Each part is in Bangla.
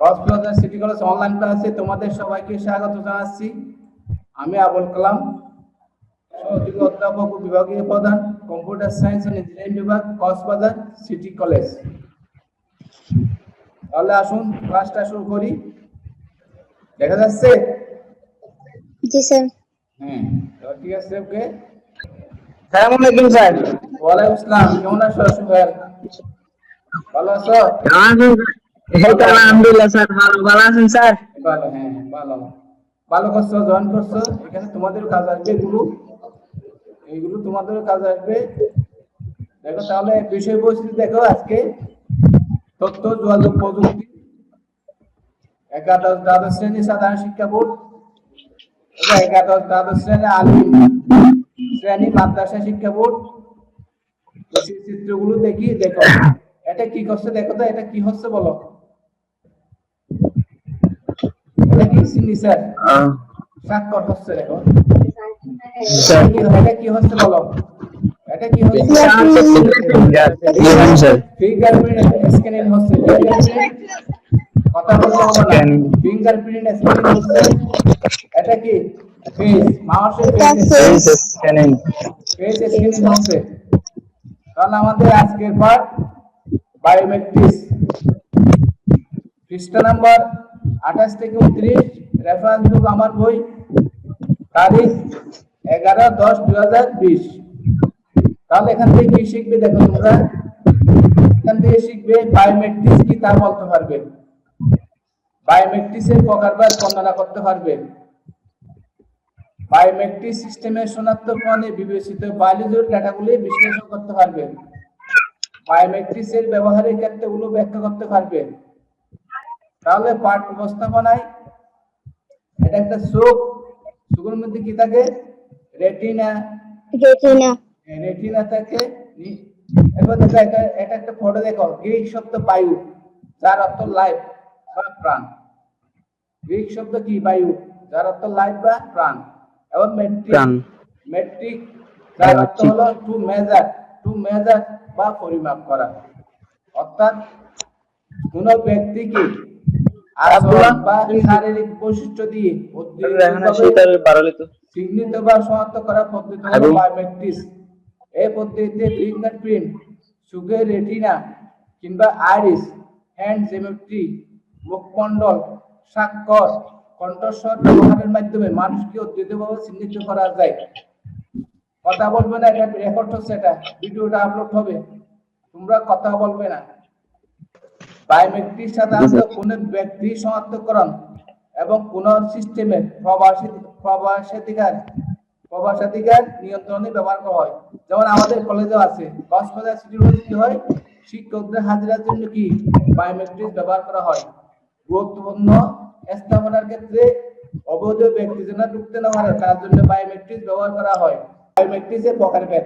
কক্সবাজার সিটি কলেজ অনলাইন ক্লাসে তোমাদের সবাইকে স্বাগত জানাচ্ছি। আমি আবুল কালাম সহযোগী অধ্যাপক ও বিভাগীয় প্রধান কম্পিউটার সায়েন্স এন্ড ইঞ্জিনিয়ারিং বিভাগ কক্সবাজার সিটি কলেজ। তাহলে আসুন ক্লাসটা শুরু করি। দেখা যাচ্ছে? জি স্যার। হ্যাঁ ঠিক আছে ওকে। সালাম আলাইকুম স্যার। ওয়ালাইকুম আসসালাম কেমন আছো সুহেল ভালো আছো? আলহামদুলিল্লাহ স্যার। ভালো ভালো আছেন স্যার? ভালো হ্যাঁ ভালো। ভালো করছ জয়েন করছ। এখানে তোমাদের কাজ আসবে এগুলো এইগুলো তোমাদের কাজ আসবে। দেখো তাহলে বিষয়বস্তু দেখো আজকে। তথ্য যোগাযোগ প্রযুক্তি। একাদশ দ্বাদশ শ্রেণি সাধারণ শিক্ষা বোর্ড। একাদশ দ্বাদশ শ্রেণি আলিম শ্রেণি মাদ্রাসা শিক্ষা বোর্ড। চিত্রগুলো দেখি দেখো। এটা কি করছে দেখো তো এটা কি হচ্ছে বলো। কি স্বাক্ষর হচ্ছে দেখো এটা কি- হচ্ছে বলো এটা কি হচ্ছে ফিঙ্গারপ্রিন্ট স্ক্যানিং হচ্ছে কথা বলতে হবে না ফিঙ্গারপ্রিন্ট স্ক্যানিং হচ্ছে এটা কি ফেস মাউসের ফেস স্ক্যানিং ফেস স্ক্যানিং হচ্ছে তাহলে আমাদের আজকের পার্ট বায়োমেট্রিক্স পৃষ্ঠা নাম্বার আঠাশ থেকে উনত্রিশ রেফারেন্স বুক আমার বই, তারিখ এগারো দশ দু হাজার বিশ। তাহলে এখান থেকে কি শিখবে দেখো তোমরা? এখান থেকে শিখবে বায়োমেট্রিক্স কি তা বলতে পারবে। বায়োমেট্রিক্সের প্রকারভেদ বর্ণনা করতে পারবে। বায়োমেট্রিক সিস্টেমের শনাক্তকরণে বিবেচিত বায়োলজির ডাটাগুলি বিশ্লেষণ করতে পারবে। বায়োমেট্রিক্সের ব্যবহারের ক্ষেত্রগুলো ব্যাখ্যা করতে পারবে। তাহলে পাঠ উপস্থাপনায় এটা একটা চোখ চোখের মধ্যে কি থাকে? রেটিনা। রেটিনা। রেটিনা থাকে। দেখো এটা এটা একটা ফটো দেখো। গ্রিক শব্দ বায়ু যার অর্থ লাইফ বা প্রাণ। গ্রিক শব্দ কি? বায়ু যার অর্থ লাইফ বা প্রাণ। এবং মেট্রিক প্রাণ। মেট্রিক যার অর্থ। হলো টু মেজার টু মেজার বা পরিমাপ করা। অর্থাৎ কোন ব্যক্তিকে আচরণ বা শারীরিক বৈশিষ্ট্য দিয়ে চিহ্নিত বা শনাক্ত করা পদ্ধতি হলো বায়োমেট্রিক্স এই পদ্ধতিতে ফিঙ্গারপ্রিন্ট রেটিনা কিংবা আইরিস হ্যান্ড জিওমেট্রি মুখমণ্ডল স্বাক্ষর কণ্ঠস্বর ব্যবহারের মাধ্যমে মানুষকে অদ্বিতীয়ভাবে চিহ্নিত করা যায়। কথা বলবে না এটা রেকর্ড হচ্ছে এটা। ভিডিওটা আপলোড হবে। তোমরা কথা বলবে না। বায়োমেট্রিক সাধারণত কোন ব্যক্তি শনাক্তকরণ এবং কোন সিস্টেমের প্রবাসী প্রবাসাধিকার প্রবাসাধিকার নিয়ন্ত্রণে ব্যবহার করা হয়। যেমন আমাদের কলেজেও আছে। কক্সবাজার সিটি কলেজে কি হয়? শিক্ষকদের হাজিরার জন্য কি বায়োমেট্রিক ব্যবহার করা হয়? গুরুত্বপূর্ণ স্থাপনার ক্ষেত্রে অবৈধ ব্যক্তি যেন ঢুকতে না পারে তার জন্য বায়োমেট্রিক ব্যবহার করা হয়। বায়োমেট্রিক্সের প্রকারভেদ।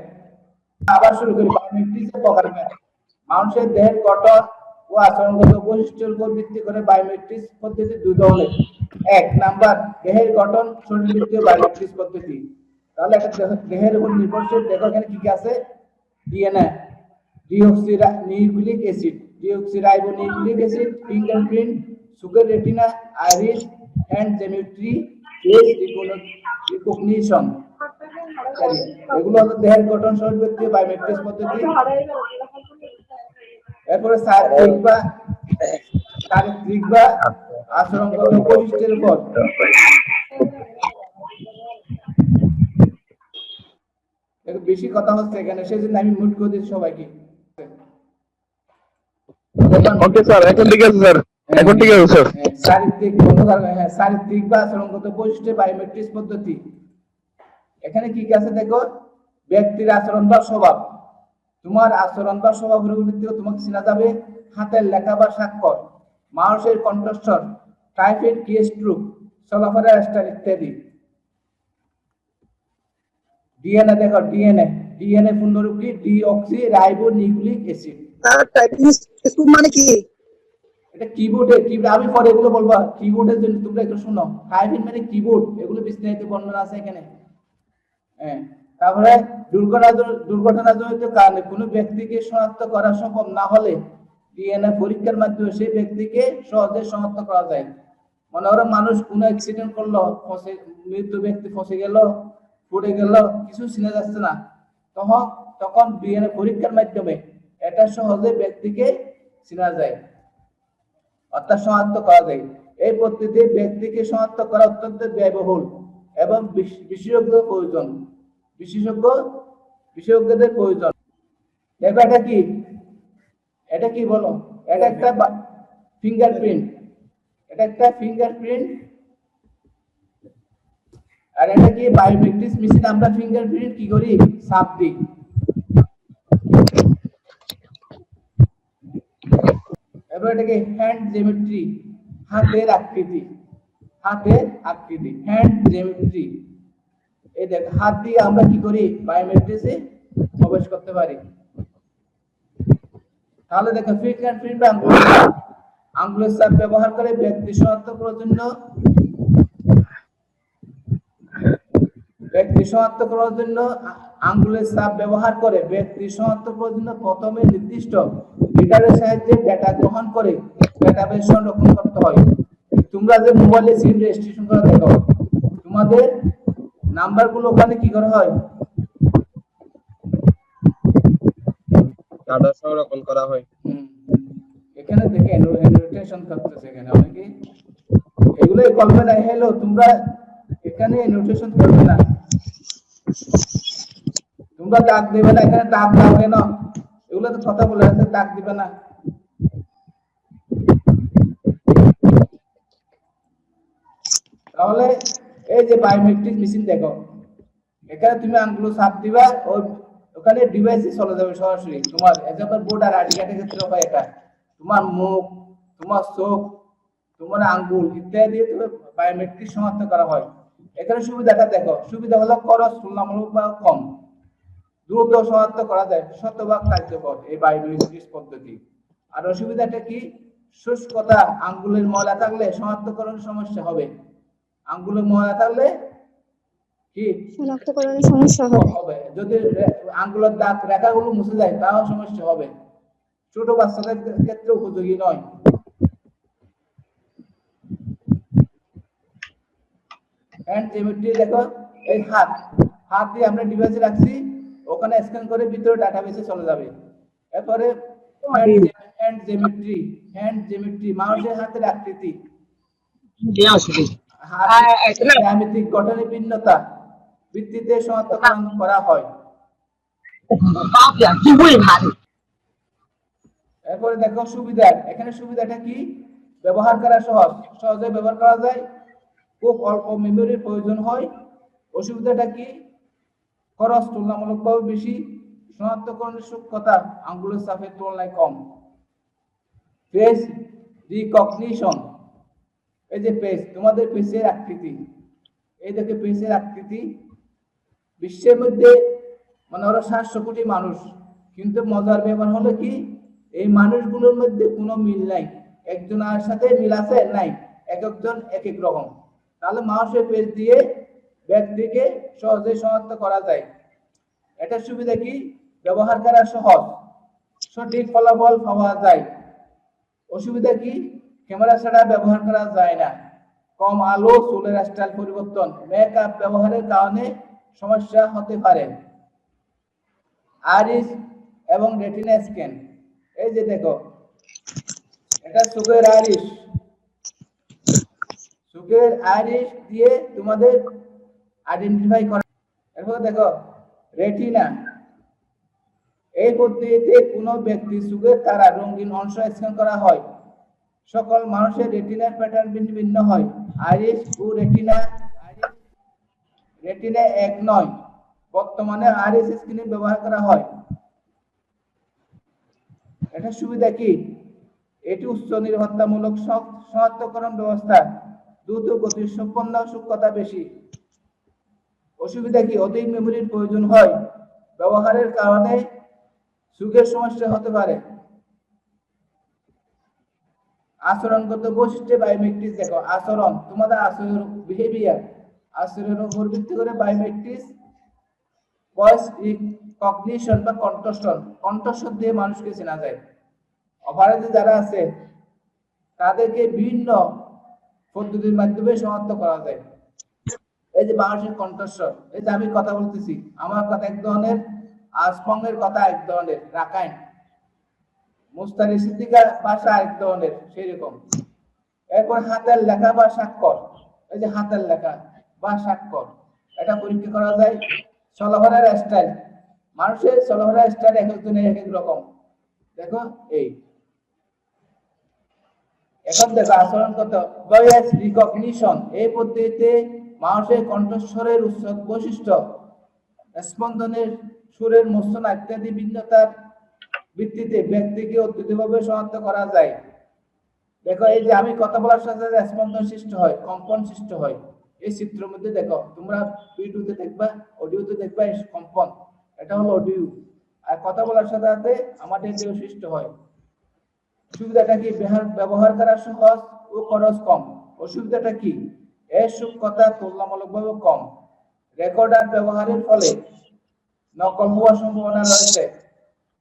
আবার শুরু করি। বায়োমেট্রিক্সের প্রকারভেদ। মানুষের দেহের গঠন ও আচরণগত বৈশিষ্ট্যের উপর ভিত্তি করে বায়োমেট্রিক্স পদ্ধতি দুই ধরনের। এক, নাম্বার দেহের গঠন, শরীরবৃত্তীয় বায়োমেট্রিক্স পদ্ধতি। তাহলে একটা দেহের উপর নির্ভরশীল, দেখো এখানে কি কি আছে? DNA, deoxyribo, nucleic acid. Deoxyribo nucleic acid fingerprint sugar retina iris hand geometry face recognition এগুলো হলো দেহের গঠন, শরীরবৃত্তীয় বায়োমেট্রিক্স পদ্ধতি। এরপরে চারিত্রিক বা চারিত্রিক বা আচরণগত বৈশিষ্ট্যের উপর বেশি কথা হচ্ছে এখানে সেই জন্য আমি মুট করে দিচ্ছি সবাইকে। ওকে স্যার এখন ঠিক আছে স্যার এখন ঠিক আছে স্যার হ্যাঁ, চারিত্রিক হ্যাঁ চারিত্রিক বা আচরণগত বৈশিষ্ট্য বায়োমেট্রিক্স পদ্ধতি। এখানে কি কি আছে দেখো? ব্যক্তির আচরণ বা স্বভাব। তোমার আচরণ বা স্বভাবের উপর ভিত্তি করে তোমাকে চেনা যাবে হাতের লেখা বা স্বাক্ষর মানুষের কণ্ঠস্বর টাইফয়েড কি স্ট্রোক চলাফেরা স্টাইল ইত্যাদি। ডিএনএ দেখো ডিএনএ ডিএনএ পূর্ণরূপ কি? ডিঅক্সি রাইবো নিউক্লিক অ্যাসিড মানে কি? এটা কিবোর্ডে কিবোর্ড আমি পরে এগুলো বলব। কিবোর্ডের জন্য তোমরা একটু শোনো। টাইপিং মানে কিবোর্ড এগুলো বিস্তারিত বর্ণনা আছে এখানে। হ্যাঁ তারপরে দুর্ঘটনাজনিত কারণে কোনো ব্যক্তিকে শনাক্ত করা সম্ভব না হলে ডিএনএ পরীক্ষার মাধ্যমে সেই ব্যক্তিকে সহজে শনাক্ত করা যায়। মনে করো মানুষ কোনো অ্যাক্সিডেন্ট করল, ফসে মৃত ব্যক্তি ফসে গেল, পড়ে গেল, কিছু চিনা যাচ্ছে না। তখন তখন ডিএনএ পরীক্ষার মাধ্যমে এটা সহজে ব্যক্তিকে চিনা যায়, অর্থাৎ শনাক্ত করা যায়। এই পদ্ধতিতে ব্যক্তিকে শনাক্ত করা অত্যন্ত ব্যয়বহুল এবং বিশেষজ্ঞ প্রয়োজন। বিশেষজ্ঞ বিশেষজ্ঞদের প্রয়োজন। দেখো, এটা কি? এটা কি বলো? এটা একটা ফিঙ্গারপ্রিন্ট এটা একটা ফিঙ্গারপ্রিন্ট আর এটা কি বায়োমেট্রিক মেশিন আমরা ফিঙ্গারপ্রিন্ট কি করি? সাপ দিই। এবার এটাকে হ্যান্ড জেমেট্রি হাতের আকৃতি। হাতের আকৃতি হ্যান্ড জেমেট্রি এই দেখ, হাত দিয়ে আমরা কি করি? বায়োমেট্রিক্সে প্রবেশ করতে পারি। তাহলে দেখো আঙ্গুল। ব্যবহার করে ব্যক্তি শনাক্ত করার জন্য ব্যক্তি শনাক্ত করার জন্য আঙ্গুলের ব্যবহার করে ব্যক্তি শনাক্ত করার জন্য প্রথমে নির্দিষ্ট মিটারের সাহায্যে ডেটা গ্রহণ করে ডেটাবেস সংরক্ষণ করতে হয়। তোমরা যে মোবাইলে সিম রেজিস্ট্রেশন করা দেখো, তোমাদের নাম্বারগুলো ওখানে কি করা হয়? ডাটা সংরক্ষণ করা হয়। এখানে দেখে নোটেশন করতেছে এখানে অনেকে এগুলোই করবে না হ্যালো তোমরা এখানে নোটেশন করবে না। তোমরা ডাক দেবে না এখানে ডাক দাও কেন? এগুলো তো কথা বলে আছে ডাক দিবে না। তাহলে এই যে বায়োমেট্রিক মেশিন দেখো, এখানে তুমি আঙ্গুলো চাপ দিবা ওখানে ডিভাইসে চলে যাবে সরাসরি। তোমার এক্সাম্পল বোর্ড আর আইডি কার্ডের ক্ষেত্রে হয় এটা। তোমার মুখ, তোমার চোখ, তোমার আঙ্গুল ইত্যাদি বায়োমেট্রিক শনাক্ত করা হয়। এখানে সুবিধাটা দেখো, সুবিধা হলো খরচ তুলনামূলক বা কম। দ্রুত শনাক্ত করা যায়, শতভাগ কার্যকর এই বায়োমেট্রিক পদ্ধতি। আর অসুবিধাটা কি? শুষ্কতা আঙ্গুলের ময়লা থাকলে শনাক্তকরণের সমস্যা হবে। আঙ্গুলের ময়লা থাকলে কি? শনাক্তকরণের সমস্যা হবে। যদি আঙ্গুলের দাগ রেখাগুলো মুছে যায় তাও সমস্যা হবে। ছোট বাচ্চাদের ক্ষেত্রে উপযোগী নয়। হ্যান্ড জেমেট্রি দেখো এই হাত। হাত দিয়ে আমরা ডিভাইসে রাখছি ওখানে স্ক্যান করে ভিতরে ডাটাবেসে চলে যাবে। এরপরে হ্যান্ড জেমেট্রি হ্যান্ড জেমেট্রি মানুষের হাতের আকৃতি। জ্যামিতিক গঠনের ভিন্নতা। ভিত্তিতে শনাক্তকরণ করা হয়। এরপরে দেখো সুবিধা। এখানে সুবিধাটা কি? ব্যবহার করা সহজ। সহজে ব্যবহার করা যায়। খুব অল্প মেমোরির প্রয়োজন হয়। অসুবিধাটা কি? খরচ তুলনামূলকভাবে বেশি। শনাক্তকরণের সূক্ষ্মতা আঙ্গুলের চাপের তুলনায় কম। ফেস রিকগনিশন এই যে পেজ, তোমাদের পেজের আকৃতি এই দেখে পেজের আকৃতি, বিশ্বের মধ্যে মানে ওরা সাতশো কোটি মানুষ, কিন্তু মজার ব্যাপার হলো কি, এই মানুষগুলোর মধ্যে কোনো মিল নাই। একজন আর সাথে মিল আছে? নাই। এক একজন এক এক রকম। তাহলে মানুষের পেজ দিয়ে ব্যক্তিকে সহজে শনাক্ত করা যায়। এটার সুবিধা কি? ব্যবহার করা সহজ। সঠিক ফলাফল পাওয়া যায়। অসুবিধা কি? ক্যামেরা ছাড়া ব্যবহার করা যায় না। কম আলো, চুলের স্টাইল পরিবর্তন মেকআপ ব্যবহারের কারণে সমস্যা হতে পারে। আরিস এবং রেটিনা স্ক্যান এই যে দেখো, এটা চোখের আরিস চোখের আরিস দিয়ে তোমাদের আইডেন্টিফাই করা। এরপর দেখো রেটিনা এই পদ্ধতিতে কোনো ব্যক্তি চোখের তারা রঙিন অংশ স্ক্যান করা হয়। সকল মানুষের রেটিনার প্যাটার্ন ভিন্ন ভিন্ন হয়। আইরিস ও রেটিনা রেটিনা এক নয়। বর্তমানে আইরিস স্ক্রিন ব্যবহার করা হয়। এটা সুবিধা কি? এটি উচ্চ নিরাপত্তামূলক সব- শনাক্তকরণ ব্যবস্থা। দ্রুত গতির সম্পন্ন সূক্ষ্মতা বেশি। অসুবিধা কি? অধিক মেমোরির প্রয়োজন হয়। ব্যবহারের কারণে সুখের সমস্যা হতে পারে। আচরণগত বৈশিষ্ট্যে বায়োমেট্রিক্স দেখো। আচরণ, তোমাদের আচরণ বিহেভিয়ার আচরণের উপর ভিত্তি করে বায়োমেট্রিক্স ভয়েস রিকগনিশন বা কণ্ঠস্বর কণ্ঠস্বর দিয়ে মানুষকে চেনা যায়। অপরাধী যারা আছে, তাদেরকে বিভিন্ন পদ্ধতির মাধ্যমে সমাপ্ত করা যায়। এই যে বাংলাদেশের কণ্ঠস্বর এই যে আমি কথা বলতেছি, আমার কথা এক ধরনের আজফঙ্গের কথা এক ধরনের, রাখাইন। মুস্তারি সিদ্দিকার ভাষা এক ধরনের সেরকম এরপর হাতের লেখা বা স্বাক্ষর, এই যে হাতের লেখা বা স্বাক্ষর, এটা পরীক্ষা করা যায় চলাফেরার স্টাইল মানুষের চলাফেরার স্টাইল এক একজনের এক এক রকম। দেখো, এই। এখন দেখো আচরণগত ভয়েস রিকগনিশন এই পদ্ধতিতে মানুষের কণ্ঠস্বরের উচ্চ বৈশিষ্ট্য, স্পন্দনের সুরের মোচনা ইত্যাদি ভিন্নতার ভিত্তিতে ব্যক্তিকে অদ্বিতীয়ভাবে শনাক্ত করা যায়। দেখো, এই যে আমি কথা বলার সাথে সাথে স্পন্দন সৃষ্টি হয়, কম্পন সৃষ্টি হয়। এই চিত্রের মধ্যে দেখো, তোমরা ভিডিওতে দেখবা, অডিওতে দেখবা কম্পন। এটা হলো অডিও। আর কথা বলার সাথে সাথে আমাদের যে সৃষ্টি হয়। সুবিধাটা কি? ব্যবহার করা সহজ ও খরচ কম। অসুবিধাটা কি? এর সূক্ষ্মতা তুলনামূলকভাবে কম। রেকর্ডার ব্যবহারের ফলে নকল হওয়ার সম্ভাবনা রয়েছে।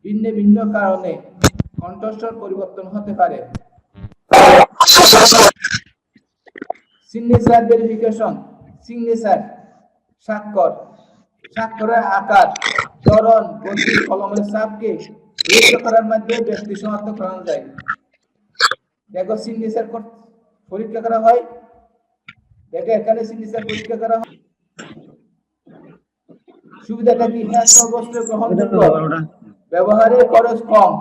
ভিন্ন ভিন্ন কারণে কণ্ঠস্বর পরিবর্তন হতে পারে। সিগনেচার ভেরিফিকেশন, সিগনেচার, স্বাক্ষর, স্বাক্ষরের আকার, ধরন, গতি, কলমের চাপকে পরীক্ষা করার মাধ্যমে ব্যক্তি শনাক্ত করানো যায়। দেখো, সিগনেচার পরীক্ষা করা হয়। দেখো, এখানে সিগনেচার পরীক্ষা করা হয়। সুবিধাটা কি? হ্যাঁ সর্বস্ব গ্রহণযোগ্য। ব্যবহারের খরচ কম,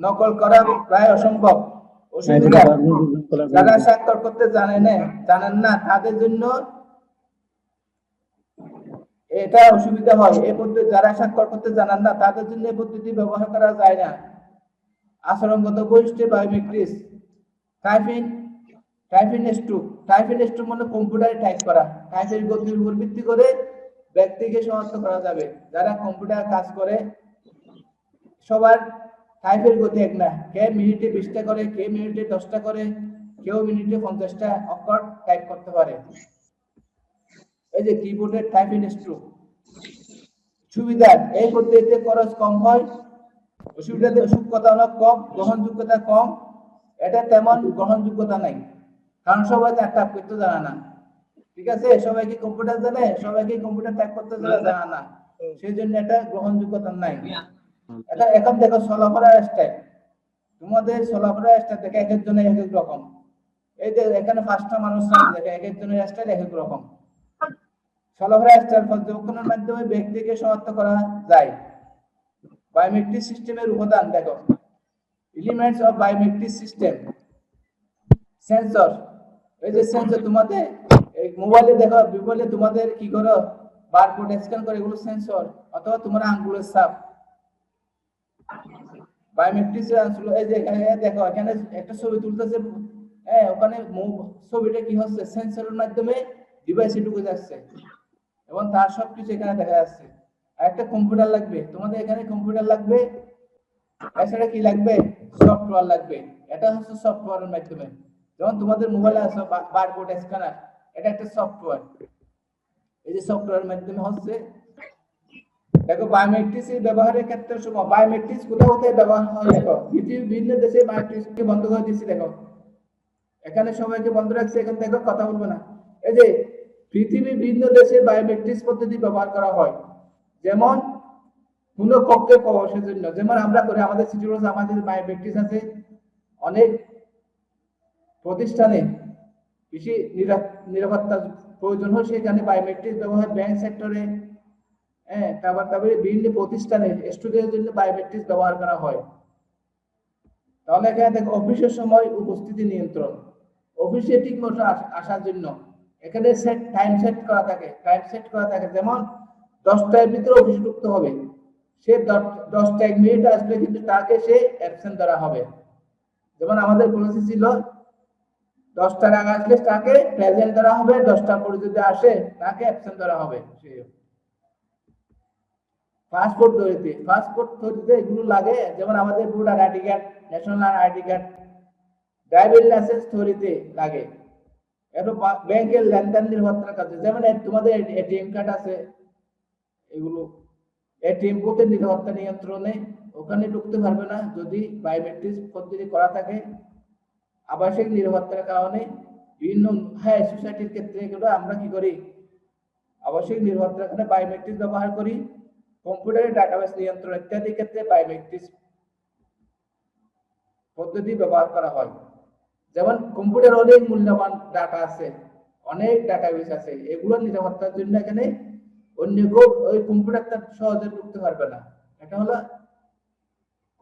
নকল করা প্রায় অসম্ভব। যারা স্বাক্ষর করতে জানেন না জানেন না, তাদের জন্য এটা অসুবিধা হয়। পদ্ধতি যারা স্বাক্ষর করতে না, তাদের জন্য পদ্ধতি ব্যবহার করা যায় না। আচরণগত বৈশিষ্ট্য biometrics typing typing stroke typing মানে কম্পিউটারে টাইপ করা। টাইপের গতির উপর ভিত্তি করে ব্যক্তিকে শনাক্ত করা যাবে। যারা কম্পিউটার কাজ করে সবার টাইপের গতি এক না। কে মিনিটে বিশটা করে কে মিনিটে দশটা করে কেউ মিনিটে পঞ্চাশটা অক্ষর টাইপ করতে পারে। এই যে কিবোর্ডের টাইপিং স্ট্রোক সুবিধা এই পদ্ধতিতে খরচ কম হয় অসুবিধাতে সূক্ষ্মতা অনেক কম গ্রহণযোগ্যতা কম। এটা তেমন গ্রহণযোগ্যতা নাই কারণ সবাই তো টাইপ করতে জানে না। ঠিক আছে? সবাই কি কম্পিউটার জানে? সবাই কি কম্পিউটার টাইপ করতে জানে? জানে না। সেই জন্য এটা গ্রহণযোগ্যতা নাই। এটা এখন দেখো চলাফেরার স্টাইল তোমাদের চলাফেরার স্টাইল দেখে এক একজনের এক এক রকম। এই যে এখানে পাঁচটা মানুষ দেখে এক একজনের স্টাইল এক এক রকম। চলাফেরার স্টাইল পর্যবেক্ষণের মাধ্যমে ব্যক্তিকে শনাক্ত করা যায়। বায়োমেট্রিক সিস্টেমের উপাদান, দেখো। Elements of biometric system sensor এই যে সেন্সর তোমাদের, এই মোবাইলে দেখো মোবাইলে তোমাদের কি করো? বারকোড স্ক্যান করে, এগুলো সেন্সর অথবা তোমার আঙ্গুলের ছাপ। বায়োমেট্রিক্স আনছিল এই যে দেখো, এখানে একটা ছবি তুলতেছে। হ্যাঁ ওখানে ছবিটা কি হচ্ছে? সেন্সরের মাধ্যমে ডিভাইসে ঢুকে যাচ্ছে। এবং তার সবকিছু এখানে দেখা যাচ্ছে। একটা কম্পিউটার লাগবে। তোমাদের এখানে কম্পিউটার লাগবে? এছাড়া কি লাগবে? সফটওয়্যার লাগবে। এটা হচ্ছে সফটওয়্যারের মাধ্যমে। যেমন তোমাদের মোবাইলে আছে বারকোড স্ক্যানার এটা একটা সফটওয়্যার এই যে সফটওয়্যারের মাধ্যমে হচ্ছে দেখো বায়োমেট্রিক্স ব্যবহারের ক্ষেত্রে সময় বায়োমেট্রিক্স কোথাও কোথায় ব্যবহার হয় দেখো, পৃথিবীর বিভিন্ন দেশে বায়োমেট্রিক্স বন্ধ করে দিচ্ছে দেখো। এখানে সবাইকে বন্ধ রাখছে, এখানে দেখো কথা বলব না। এই যে, পৃথিবীর বিভিন্ন দেশে বায়োমেট্রিক্স পদ্ধতি ব্যবহার করা হয়। যেমন কোন কক্ষে প্রবেশের জন্য যেমন আমরা করি, আমাদের সিটি আমাদের বায়োমেট্রিক্স আছে। অনেক প্রতিষ্ঠানে বেশি নিরা- নিরাপত্তার প্রয়োজন হয়, সেখানে বায়োমেট্রিক ব্যবহার ব্যাংক সেক্টরে হ্যাঁ তারপর তারপরে বিভিন্ন প্রতিষ্ঠানে স্টুডেন্টের জন্য বায়োমেট্রিক ব্যবহার করা হয়। তাহলে এখানে দেখো অফিসের সময়, উপস্থিতি নিয়ন্ত্রণ। অফিসে ঠিক মতো আস- আসার জন্য এখানে সেট টাইম সেট করা থাকে। টাইম সেট করা থাকে, যেমন দশটার ভিতরে অফিসে ঢুকতে হবে। সে দশ- দশটা এক মিনিট আসলে কিন্তু তাকে সে অ্যাবসেন্ট ধরা হবে। যেমন আমাদের পলিসি ছিল, দশটার আগে আসলে তাকে প্রেজেন্ট ধরা হবে দশটা পরে যদি আসে, তাকে অ্যাবসেন্ট ধরা হবে। পাসপোর্ট তৈরিতে পাসপোর্ট তৈরিতে এগুলো লাগে, যেমন আমাদের voter ID card national ID card driving licence তৈরিতে লাগে। এরপর ব্যাংকের লেনদেন নিরাপত্তার কাছে যেমন তোমাদের এটিএম কার্ড আছে, এগুলো এটিএম বুথের নিরাপত্তা নিয়ন্ত্রণে, ওখানে ঢুকতে পারবে না, যদি বায়োমেট্রিক পদ্ধতি করা থাকে, আবাসিক নিরাপত্তার কারণে, বিভিন্ন হ্যাঁ সোসাইটির ক্ষেত্রে এগুলো আমরা কি করি, আবাসিক নিরাপত্তার কারণে বায়োমেট্রিক ব্যবহার করি। কম্পিউটারের ডাটাবেস নিয়ন্ত্রণ ইত্যাদি ক্ষেত্রে বায়োমেট্রিক পদ্ধতি ব্যবহার করা হয়। যেমন কম্পিউটার অনেক মূল্যবান ডাটা আছে, অনেক ডাটাবেস আছে, এগুলো নিরাপত্তার জন্য এখানে অন্য কেউ ওই কম্পিউটারটা সহজে ঢুকতে পারবে না। এটা হলো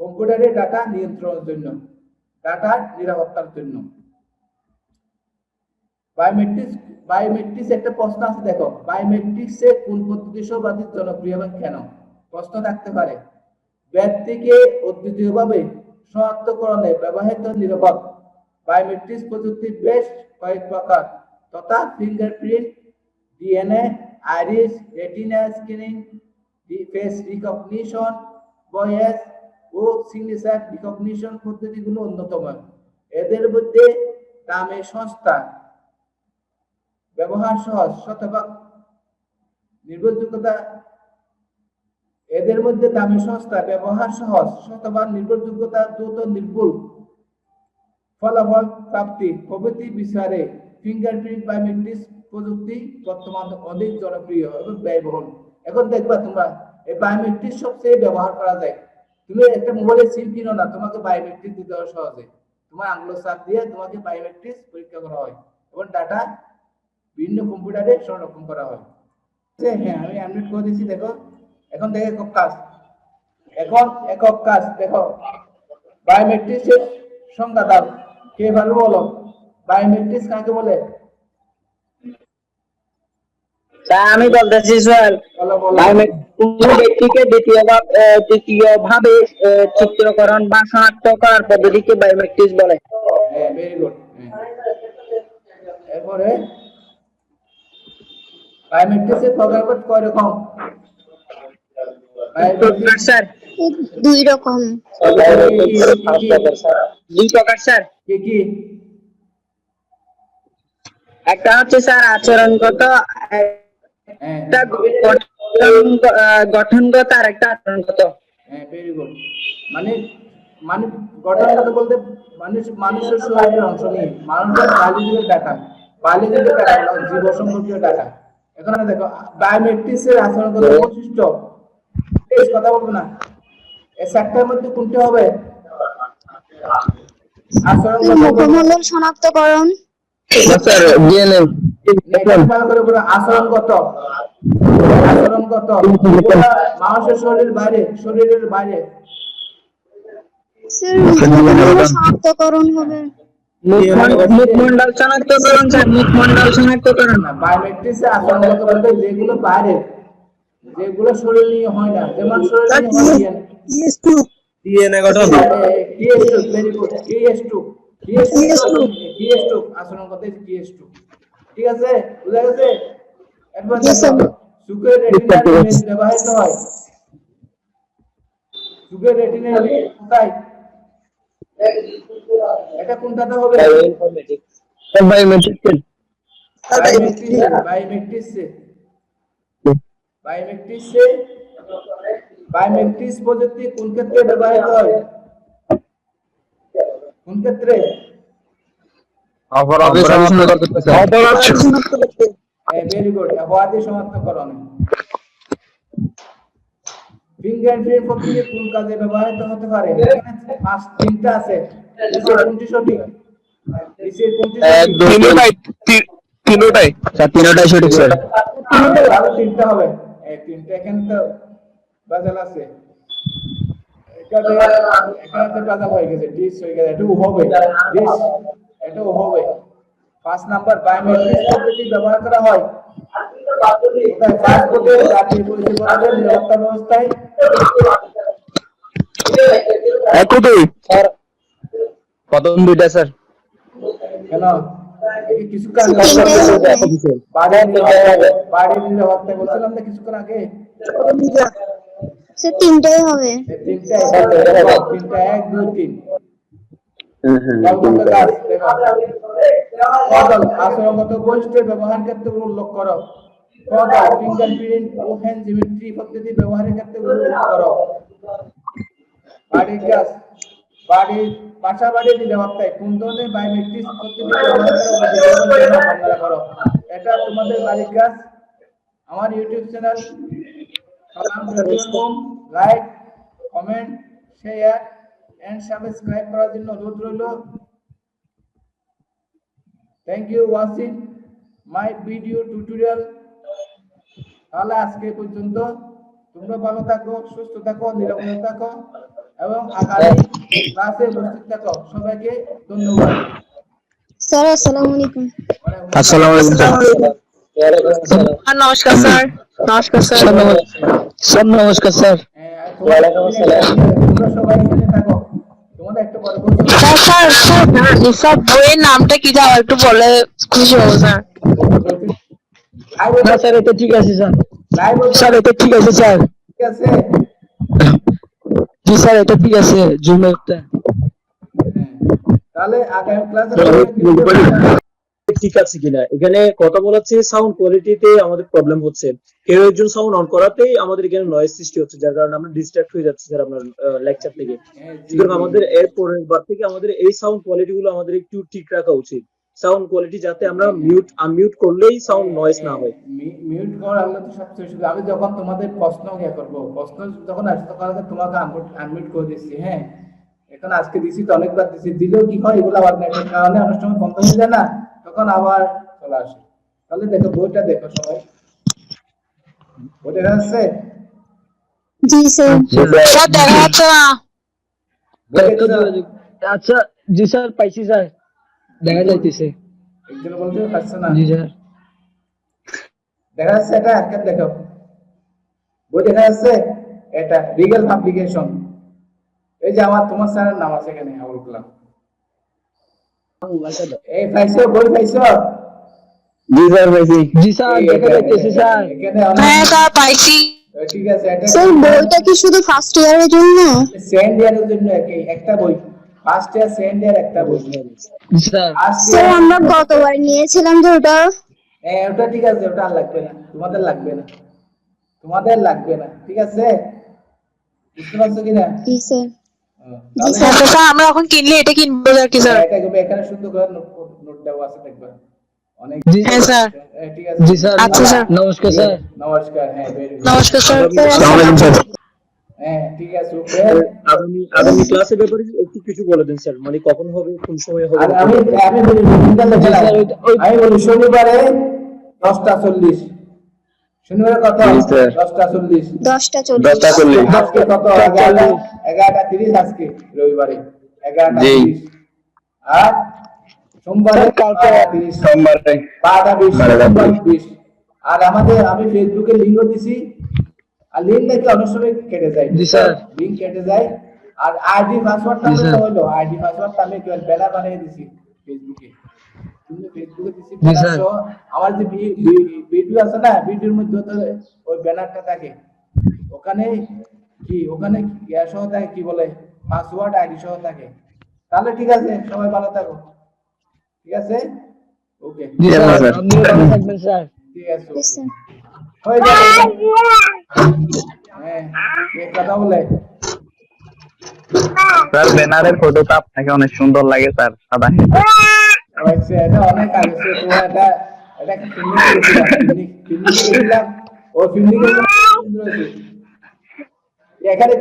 কম্পিউটারের ডাটা নিয়ন্ত্রণের জন্য ডাটা নিরাপত্তার জন্য। বায়োমেট্রিক্স বায়োমেট্রিক্স একটা প্রশ্ন আছে, দেখো। বায়োমেট্রিক্স কোন পদ্ধতি সর্বাধিক জনপ্রিয় এবং কেন? প্রশ্ন থাকতে পারে। ব্যক্তিকে অদ্বিতীয়ভাবে শনাক্তকরণে ব্যবহৃত নিরাপদ বায়োমেট্রিক্স প্রযুক্তি বেশ কয়েক প্রকার, তথা fingerprint DNA iris retina scanning face recognition voice ও সিগনেচার রিকগনিশন পদ্ধতিগুলো অন্যতম। এদের মধ্যে দামে সস্তা ব্যবহার সহজ শতভাগ নির্ভরযোগ্যতা এদের মধ্যে দামে সস্তা ব্যবহার সহজ শতভাগ নির্ভরযোগ্যতা দ্রুত নির্ভুল ফলাফল প্রাপ্তি প্রভৃতি বিচারে ফিঙ্গারপ্রিন্ট বায়োমেট্রিক্স প্রযুক্তি বর্তমান অধিক জনপ্রিয় এবং ব্যয়বহুল। এখন দেখবা তোমরা, এই বায়োমেট্রিক সবচেয়ে ব্যবহার করা যায়। তুমি একটা মোবাইলের সিম কিনো না, তোমাকে বায়োমেট্রিক দিতে হয় সহজে। তোমার আঙুলের চাপ দিয়ে তোমাকে বায়োমেট্রিক পরীক্ষা করা হয় এবং ডাটা বিভিন্ন কম্পিউটারে সংরক্ষণ করা হয়। হ্যাঁ আমি আপডেট করে দিচ্ছি দেখো। এখন দেখো একক কাজ। এখন একক কাজ দেখো। বায়োমেট্রিক্সের সংজ্ঞা দাও। কে ভালো বলো? বায়োমেট্রিক্স কাকে বলে? আমি বলতেছি স্যার ব্যক্তিকে দ্বিতীয় ভাব- ভাবে চিত্রকরণ বা শনাক্ত করার পদ্ধতিকে বায়োমেট্রিক বলে। হ্যাঁ ভেরি গুড এরপরে বায়োমেট্রিক্সের কয় রকম স্যার। দুই রকম দুই প্রকার স্যার। কি কি? একটা হচ্ছে স্যার আচরণগত একটা গঠনগত আর একটা আচরণগত। হ্যাঁ ভেরি গুড মানে মানে গঠনগত বলতে মানুষ মানুষের শরীরের অংশ নিয়ে মানুষের বায়োলজিক্যাল ডাটা বায়োলজিক্যাল ডাটা জীব সম্পর্কীয় ডাটা এখানে দেখো বায়োমেট্রিক্সের আচরণগত বৈশিষ্ট্য? বেশ কথা বলব না। এই চারটার মধ্যে কোনটি হবে? আচরণগত শনাক্তকরণ। স্যার ডিএনএ আচরণগত আচরণগত মানুষের শরীরের বাইরে শরীরের বাইরে। স্যার শনাক্তকরণ হবে। মুখমন্ডল শনাক্তকরণ স্যার মুখমন্ডল শনাক্তকরণ না বায়োমেট্রিক্সে আচরণগত বলতে যেগুলো বাইরে যেগুলো শরীর নিয়ে হয় না যেমন শরীর নিয়ে DNA PS2 ডিএনএ গঠন। PS2 very good PS2 PS2 PS2 আচরণগত PS2 ঠিক আছে? বুঝা গেছে? একবার সুগার রেটিনার ব্যবহৃত হয়। সুগার রেটিনার কোথায়? এটা কোনটাতে হবে? Biometrics biometrics biometrics biometrics biometrics প্রযুক্তি কোন ক্ষেত্রে ব্যবহৃত হয়? কোন ক্ষেত্রে? অপরাধ সনাক্ত করতে অপরাধ সনাক্ত করতে ভেরি গুড অপরাধী সনাক্তকরণ ফিঙ্গারপ্রিন্ট কোন কাজে ব্যবহৃত হতে পারে? পাঁচ তিনটা আছে। কোনটি সঠিক? নিচের কোনটি সঠিক? দুই তিনটাই স্যার তিনটাই সঠিক স্যার। আরও তিনটা হবে। এই তিনটা এখানে তো বাজাল আছে। এখানে এখানে বাজাল হয়ে গেছে ডিস হয়ে গেছে। এটাও হবে ডিস এটাও হবে। পাঁচ নাম্বার বায়োমেট্রিক পদ্ধতি ব্যবহার করা হয়। জাতীয় নিরাপত্তা ব্যবস্থায়। দুই। স্যার। প্রথম দুইটা স্যার। কেন? কিছুক্ষণ কিছুক্ষণ আগে তিনটাই হবে। তিনটা এক দুই তিন। আচরণগত ব্যবহার ক্ষেত্রগুলো উল্লেখ করো। কদল ফিঙ্গারপ্রিন্ট জিমেট্রি পদ্ধতি ব্যবহারের ক্ষেত্রগুলো উল্লেখ করো। বাড়ির গাছ বাড়ির বাসা বাড়ি দিলে ভাবতে কোন ধরনের দিলে আপনারা করো এটা তোমাদের বাড়ির গাছ আমার YouTube channel like, comment, share and subscribe করার জন্য অনুরোধ রইল। Thank you watching my video tutorial তাহলে আজকে পর্যন্ত তোমরা ভালো থাকো সুস্থ থাকো নিরাপদে থাকো এবং আগামী ক্লাসে উপস্থিত থাকো। সবাইকে ধন্যবাদ। স্যার আসসালামু আলাইকুম। আসসালামু আলাইকুম স্যার। নমস্কার স্যার। নমস্কার স্যার। স্যার নমস্কার। Sir sir. Sir sir sir বইয়ের নামটা কি যাও একটু বলে খুশি হব স্যার। না স্যার এটা ঠিক আছে স্যার। স্যার এটা ঠিক আছে স্যার। ঠিক আছে জি স্যার এটা ঠিক আছে তাহলে আগামী ক্লাসে ঠিক আছে কিনা? এখানে কথা বলাচ্ছে সাউন্ড কোয়ালিটিতে আমাদের প্রবলেম হচ্ছে। কেউ একজন সাউন্ড অন করাতেই আমাদের এখানে নয়েজ সৃষ্টি হচ্ছে যার কারণে আমরা ডিস্ট্রাক্ট হয়ে যাচ্ছি স্যার আপনার লেকচার থেকে। সুতরাং আমাদের এর পরের বার থেকে আমাদের এই সাউন্ড কোয়ালিটি গুলো আমাদের একটু ঠিক রাখা উচিত। সাউন্ড কোয়ালিটি যাতে আমরা মিউট আনমিউট করলেই সাউন্ড নয়েজ না হয়। মিউট করা আমরা তো সবচেয়ে সুবিধা আমি যখন তোমাদের প্রশ্ন ইয়ে করব প্রশ্ন যখন আসে তখন আগে তোমাকে আনমিউট করে দিচ্ছি হ্যাঁ? এখন আজকে দিছি তো অনেকবার দিছি। দিলেও কি হয় এগুলো আবার নেটের কারণে অনেক সময় বন্ধ হয়ে যায় না তখন আবার চলে আসে। তাহলে দেখো বইটা দেখো সবাই। বইটা যাচ্ছে জি স্যার। স্যার। দেখা যাচ্ছে না। আচ্ছা জি স্যার পাইছি স্যার। দেখা যাইতেছে। একজন বলতে পারছে না। জি স্যার। দেখা যাচ্ছে এটা দেখো। বই দেখা যাচ্ছে এটা পাবলিকেশন এই যে আমার তোমার স্যারের নাম আছে এখানে আবুল কালাম। এই পাইছো বই পাইছো? জি স্যার পাইছি। জি স্যার দেখা যাইতেছে স্যার। হ্যাঁ স্যার পাইছি। ঠিক আছে এটা স্যার বইটা কি শুধু ফার্স্ট ইয়ারের জন্য? সেকেন্ড ইয়ারের জন্য একটা বই। ফার্স্ট ইয়ার সেকেন্ড ইয়ার একটা বই জি স্যার। আমরা গতবার নিয়েছিলাম যে ওটা। হ্যাঁ ওটা ঠিক আছে ওটা আর লাগবে না। তোমাদের লাগবে না। তোমাদের লাগবে না ঠিক আছে? বুঝতে পারছ কিনা? জি স্যার। জি স্যার। স্যার আমরা এখন কিনলে এটা কিনবো আর কি স্যার? এটা এখানে- এখানে সুন্দর করে নোট নোট দেওয়া আছে দেখবা। অনেক হ্যাঁ স্যার। ঠিক আছে। জি স্যার আচ্ছা, স্যার। নমস্কার স্যার। নমস্কার হ্যাঁ নমস্কার স্যার আসসালামু আলাইকুম স্যার। হ্যাঁ ঠিক আছে ওকে আগামী আগামী ক্লাসের ব্যাপারে একটু কিছু বলে দিন স্যার মানে কখন হবে কোন সময় হবে? আমি আমি বলি রুটিনটা দেখে জি, নাও। স্যার, ওইটা- ওই- আমি বলি শনিবারে দশটা চল্লিশ। শনিবারে কত? দশটা চল্লিশ। দশটা চল্লিশ। দশটা চল্লিশ। আজকে কত? এগারোটা এগারোটা তিরিশ আজকে রবিবারে। এগারোটা তিরিশ। আর সোমবারে কালকে তিরিশ। সোমবারে বারোটা সোমবার বিশ। বিশ। আর আমাদের আমি ফেসবুকে লিঙ্ক দিছি। আর লিঙ্ক নাকি অনেক সময় কেটে যায়। জি, স্যার। লিঙ্ক কেটে যায়। আর আইডি পাসওয়ার্ডটা স্যার। হলো আইডি পাসওয়ার্ডটা আমি ব্যানার বানিয়ে দিছি ফেসবুকে দিছি আমার যে ভিডিও আছে না ভিডিওর মধ্যে তো ওই ব্যানারটা থাকে। ওখানে কি ওখানে ইয়া সহ থাকে কি বলে পাসওয়ার্ড আইডি সহ থাকে। তাহলে ঠিক আছে সবাই ভালো থাকো। ঠিক আছে? ওকে ঠিক আছে হয়ে যাবে। কথা বলে। স্যার ব্যানারের ফটোটা আপনাকে অনেক সুন্দর লাগে স্যার সাদা। আচ্ছা এটা অনেক এটা এটা ফিল্মিং ফিল্মিং করেছিলাম ও ফিল্মিং এখানে